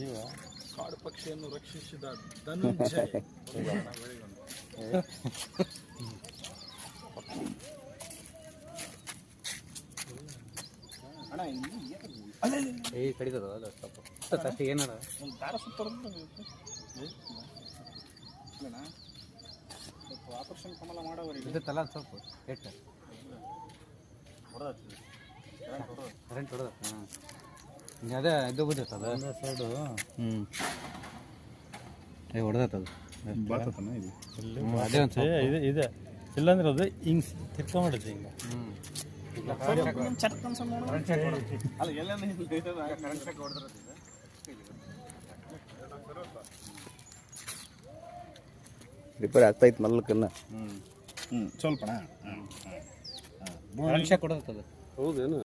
ಇವ ಕಾಡು ಪಕ್ಷಿಯನ್ನು ರಕ್ಷಿಸಿದ ಧನುಂಜಯ. ಅಣ್ಣ ಇಲ್ಲಿ ಏ ಕಡಿತದ ಅದು ಸ್ವಲ್ಪ. ಅಷ್ಟೇ ಒಂದು ದಾರ ಇಲ್ಲಣ್ಣ ಸ್ವಲ್ಪ ಆಪರೇಷನ್ ಕಮಲ ಮಾಡೋವರಿಗೆ. ಇದ್ದತ್ತಲ್ಲ ಅದು ಸ್ವಲ್ಪ ಕೆಟ್ಟ ಕರೆಂಟ್ ಹೊಡೆದ ಹಾಂ. ಅದೇ ಇದು ಹ್ಮ್. ಸೈಡು ಹ್ಞೂ ಏ ಇದು. ಅದೇ ಒಂದು ಸ್ವಲ್ಪ. ಇದೆ ಇದೆ. ಇಲ್ಲಾಂದ್ರೆ ಅದು ಹಿಂಗೆ ತಿರ್ಕೊಂಬಿಡುತ್ತೆ ಹಿಂಗೆ ರಿಪೇರಿ ಆಗ್ತೈತೆ ಮಲ್ಲಕ್ಕನ್ನ ಹ್ಞೂ ಸ್ವಲ್ಪ ಕೊಡತ್ತದ ಹೌದೇನು?